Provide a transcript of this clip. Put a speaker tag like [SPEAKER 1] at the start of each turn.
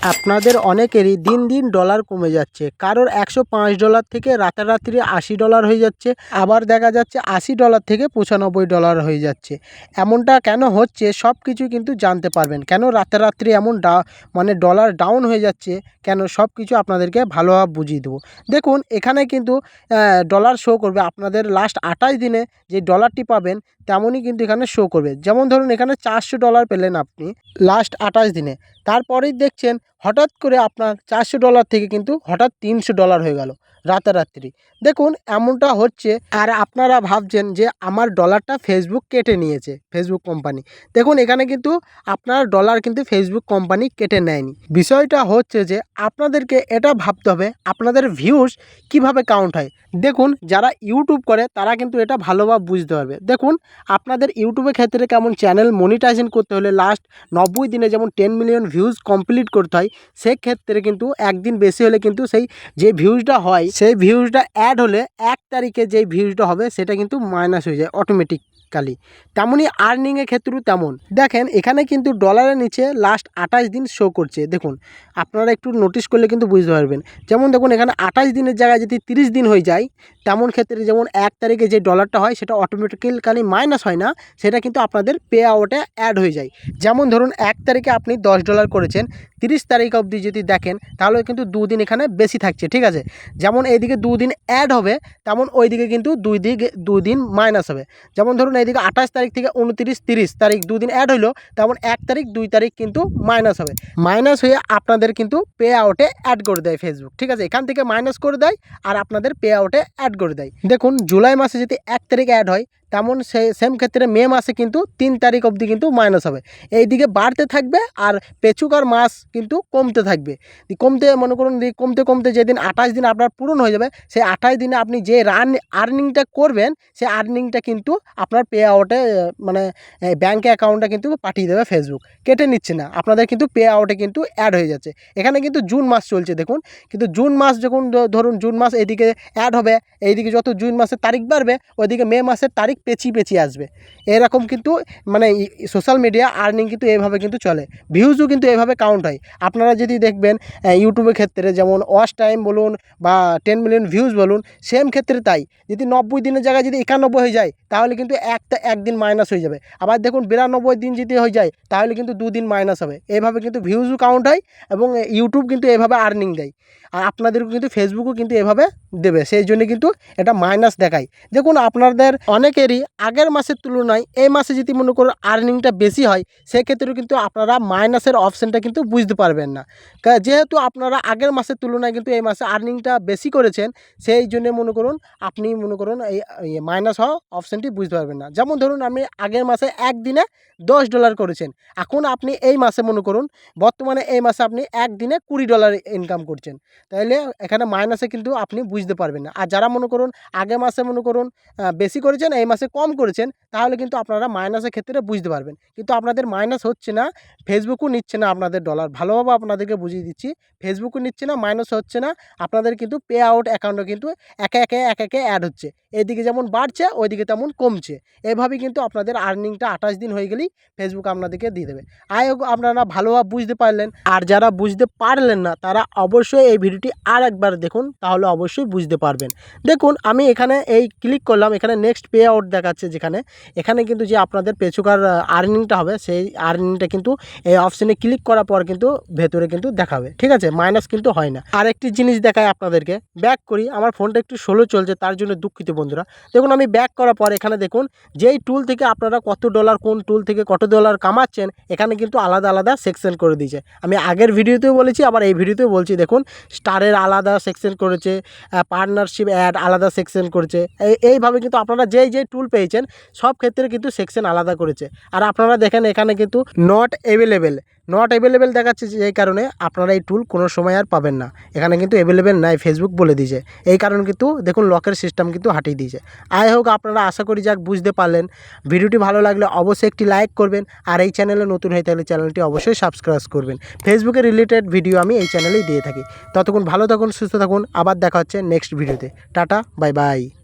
[SPEAKER 1] আপনাদের অনেকেরই দিন দিন ডলার কমে যাচ্ছে। কারোর একশো পাঁচ ডলার থেকে রাতারাতি আশি ডলার হয়ে যাচ্ছে, আবার দেখা যাচ্ছে আশি ডলার থেকে পঁচানব্বই ডলার হয়ে যাচ্ছে। এমনটা কেন হচ্ছে সব কিছু কিন্তু জানতে পারবেন। কেন রাতারাত্রি এমন ডা মানে ডলার ডাউন হয়ে যাচ্ছে, কেন সব কিছু আপনাদেরকে ভালোভাবে বুঝিয়ে দেবো। দেখুন, এখানে কিন্তু ডলার শো করবে। আপনাদের লাস্ট আঠাশ দিনে যে ডলারটি পাবেন, তেমনই কিন্তু এখানে শো করবে। যেমন ধরুন, এখানে চারশো ডলার পেলেন আপনি লাস্ট আঠাশ দিনে। তারপরেই দেখছেন হঠাৎ করে আপনার চারশো ডলার থেকে কিন্তু হঠাৎ তিনশো ডলার হয়ে গেল রাতারাত্রি দেখুন, এমনটা হচ্ছে আর আপনারা ভাবছেন যে আমার ডলারটা ফেসবুক কেটে নিয়েছে ফেসবুক কোম্পানি দেখুন, এখানে কিন্তু আপনার ডলার কিন্তু ফেসবুক কোম্পানি কেটে নেয়নি। বিষয়টা হচ্ছে যে আপনাদেরকে এটা ভাবতে হবে, আপনাদের ভিউজ কীভাবে কাউন্ট হয়। দেখুন, যারা ইউটিউব করে, তারা কিন্তু এটা ভালোভাবে বুঝতে পারবে। দেখুন, আপনাদের ইউটিউবের ক্ষেত্রে কেমন চ্যানেল মনিটাইজেশন করতে হলে লাস্ট নব্বই দিনে যেমন টেন মিলিয়ন ভিউজ কমপ্লিট করতে হয় সেক্ষেত্রে কিন্তু একদিন বেশি হলে কিন্তু সেই যে ভিউজটা হয়, সেই ভিউজটা অ্যাড হলে এক তারিখে যেই ভিউজটা হবে, সেটা কিন্তু মাইনাস হয়ে যায় অটোমেটিক্যালি তেমনই আর্নিংয়ের ক্ষেত্রেও তেমন। দেখেন, এখানে কিন্তু ডলারের নিচে লাস্ট আঠাশ দিন শো করছে। দেখুন, আপনারা একটু নোটিশ করলে কিন্তু বুঝতে পারবেন। যেমন দেখুন, এখানে আঠাশ দিনের জায়গায় যদি তিরিশ দিন হয়ে যায়, তেমন ক্ষেত্রে যেমন এক তারিখে যে ডলারটা হয়, সেটা অটোমেটিক্যালি মাইনাস হয় না। সেটা কিন্তু আপনাদের পে আউটে অ্যাড হয়ে যায়। যেমন ধরুন, এক তারিখে আপনি দশ ডলার করেছেন, তিরিশ তারিখ অবধি যদি দেখেন, তাহলে কিন্তু দুদিন এখানে বেশি থাকছে, ঠিক আছে? যেমন এইদিকে দুদিন অ্যাড হবে, তেমন ওইদিকে কিন্তু দুই দিকে দুই দিন মাইনাস হবে। যেমন ধরুন এইদিকে আঠাশ তারিখ থেকে উনত্রিশ, তিরিশ তারিখ দুদিন অ্যাড হইল, তেমন এক তারিখ, দুই তারিখ কিন্তু মাইনাস হবে। মাইনাস হয়ে আপনাদের কিন্তু পে আউটে অ্যাড করে দেয় ফেসবুক ঠিক আছে? এখান থেকে মাইনাস করে দেয় আর আপনাদের পে আউটে অ্যাড করে দেয়। দেখুন, জুলাই মাসে যদি এক তারিখ অ্যাড হয় তেমন সে সেম ক্ষেত্রে মে মাসে কিন্তু তিন তারিখ অবধি কিন্তু মাইনাস হবে। এইদিকে বাড়তে থাকবে আর পেছুকার মাস কিন্তু কমতে থাকবে। কমতে, মনে করুন কমতে কমতে যেদিন আঠাশ দিন আপনার পূরণ হয়ে যাবে, সেই আঠাশ দিনে আপনি যে রান আর্নিংটা করবেন সেই আর্নিংটা কিন্তু আপনার পে আউটে মানে ব্যাঙ্ক অ্যাকাউন্টে কিন্তু পাঠিয়ে দেবে ফেসবুক কেটে নিচ্ছে না। আপনাদের কিন্তু পে আউটে কিন্তু অ্যাড হয়ে যাচ্ছে। এখানে কিন্তু জুন মাস চলছে, দেখুন। কিন্তু জুন মাস যখন ধরুন জুন মাস এদিকে অ্যাড হবে, এইদিকে যত জুন মাসের তারিখ বাড়বে, ওইদিকে মে মাসের তারিখ পেঁচিয়ে পেঁচিয়ে আসবে। এরকম কিন্তু মানে সোশ্যাল মিডিয়া আর্নিং কিন্তু এইভাবে কিন্তু চলে। ভিউজও কিন্তু এইভাবে কাউন্ট হয়। আপনারা যদি দেখবেন ইউটিউবের ক্ষেত্রে যেমন ওয়াচ টাইম বলুন বা টেন মিলিয়ন ভিউজ বলুন সেম ক্ষেত্রে তাই। যদি নব্বই দিনের জায়গায় যদি একানব্বই হয়ে যায়, তাহলে কিন্তু একটা একদিন মাইনাস হয়ে যাবে। আবার দেখুন, বিরানব্বই দিন যদি হয়ে যায়, তাহলে কিন্তু দুদিন মাইনাস হবে। এইভাবে কিন্তু ভিউজও কাউন্ট হয় এবং ইউটিউব কিন্তু এভাবে আর্নিং দেয়। আর আপনাদেরও কিন্তু ফেসবুকও কিন্তু এভাবে দেবে। সেই জন্য কিন্তু এটা মাইনাস দেখায়। দেখুন, আপনাদের অনেকেরই আগের মাসের তুলনায় এই মাসে যদি মনে করুন আর্নিংটা বেশি হয়, সেক্ষেত্রেও কিন্তু আপনারা মাইনাসের অপশানটা কিন্তু বুঝতে পারবেন না। যেহেতু আপনারা আগের মাসের তুলনায় কিন্তু এই মাসে আর্নিংটা বেশি করেছেন, সেই জন্য মনে করুন আপনি মনে করুন এই মাইনাস হওয়া অপশানটি বুঝতে পারবেন না। যেমন ধরুন আপনি আগের মাসে একদিনে দশ ডলার করেছেন, এখন আপনি এই মাসে মনে করুন বর্তমানে এই মাসে আপনি একদিনে কুড়ি ডলার ইনকাম করছেন তাহলে এখানে মাইনাসে কিন্তু আপনি বুঝতে পারবেন না। আর যারা মনে করুন আগের মাসে মনে করুন বেশি করেছেন, এই মাসে কম করেছেন, তাহলে কিন্তু আপনারা মাইনাসের ক্ষেত্রে বুঝতে পারবেন। কিন্তু আপনাদের মাইনাস হচ্ছে না ফেসবুকও নিচ্ছে না আপনাদের ডলার ভালোভাবে আপনাদেরকে বুঝিয়ে দিচ্ছি ফেসবুকও নিচ্ছে না মাইনাস হচ্ছে না। আপনাদের কিন্তু পে আউট অ্যাকাউন্টে কিন্তু একে একে, এক একে অ্যাড হচ্ছে। এদিকে যেমন বাড়ছে, ওইদিকে তেমন কমছে। এভাবেই কিন্তু আপনাদের আর্নিংটা আঠাশ দিন হয়ে গেলেই ফেসবুক আপনাদেরকে দিয়ে দেবে। হোক আপনারা ভালোভাবে বুঝতে পারলেন, আর যারা বুঝতে পারলেন না, তারা অবশ্যই এই ভিডিওটি আর একবার দেখুন, তাহলে অবশ্যই বুঝতে পারবেন। দেখুন, আমি এখানে এই ক্লিক করলাম, এখানে নেক্সট পে আউট দেখাচ্ছে যেখানে। এখানে কিন্তু যে আপনাদের পেছুকার আর্নিংটা হবে, সেই আর্নিংটা কিন্তু এই অপশানে ক্লিক করার পর কিন্তু ভেতরে কিন্তু দেখাবে। ঠিক আছে? মাইনাস কিন্তু হয় না। আরেকটি জিনিস দেখায় আপনাদেরকে। ব্যাক করি। আমার ফোনটা একটু স্লো চলছে, তার জন্য দুঃখিত বন্ধুরা। দেখুন, আমি ব্যাক করার পর এখানে দেখুন, যেই টুল থেকে আপনারা কত ডলার কোন টুল থেকে কত ডলার কামাচ্ছেন, এখানে কিন্তু আলাদা আলাদা সেকশন করে দিয়েছে। আমি আগের ভিডিওতেও বলেছি, আবার এই ভিডিওতেও বলছি, দেখুন স্টারের আলাদা সেকশন করেছে পার্টনারশিপ অ্যাড আলাদা সেকশন করেছে। এই, এইভাবে কিন্তু আপনারা যেই যেই টুল পেয়েছেন, সব ক্ষেত্রে কিন্তু সেকশন আলাদা করেছে। আর আপনারা দেখেন এখানে কিন্তু নট অ্যাভেলেবেল নট অ্যাভেলেবেল দেখাচ্ছে যে এই কারণে আপনারা এই টুল কোনো সময় আর পাবেন না। এখানে কিন্তু অ্যাভেলেবেল নাই ফেসবুক বলে দিয়েছে। এই কারণে কিন্তু দেখুন লকের সিস্টেম কিন্তু হাটিয়ে দিয়েছে। আই হোক আপনারা আশা করি যাক বুঝতে পারলেন। ভিডিওটি ভালো লাগলে অবশ্যই একটি লাইক করবেন আর এই চ্যানেলে নতুন হয়ে থাকলে চ্যানেলটি অবশ্যই সাবস্ক্রাইব করবেন। ফেসবুকে রিলেটেড ভিডিও আমি এই চ্যানেলেই দিয়ে থাকি। ততক্ষণ ভালো থাকুন, সুস্থ থাকুন। আবার দেখা হচ্ছে নেক্সট ভিডিওতে টাটা বাই বাই